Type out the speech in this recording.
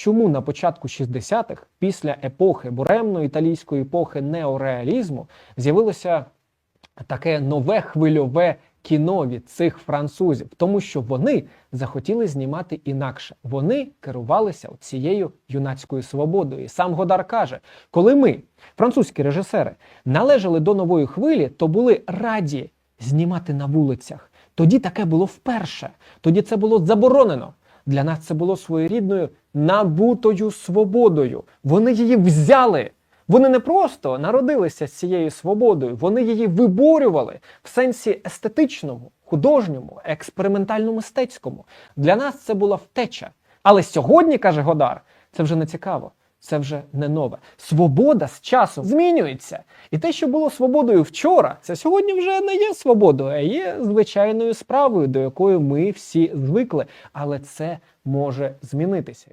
чому на початку 60-х, після епохи буремної італійської епохи неореалізму, з'явилося таке нове хвильове кіно від цих французів, тому що вони захотіли знімати інакше. Вони керувалися цією юнацькою свободою. І сам Годар каже: коли ми, французькі режисери, належали до нової хвилі, то були раді знімати на вулицях. Тоді таке було вперше. Тоді це було заборонено. Для нас це було своєрідною набутою свободою. Вони її взяли. Вони не просто народилися з цією свободою, вони її виборювали в сенсі естетичному, художньому, експериментально мистецькому. Для нас це була втеча. Але сьогодні, каже Годар, це вже не цікаво. Це вже не нове. Свобода з часом змінюється. І те, що було свободою вчора, це сьогодні вже не є свободою, а є звичайною справою, до якої ми всі звикли. Але це може змінитися.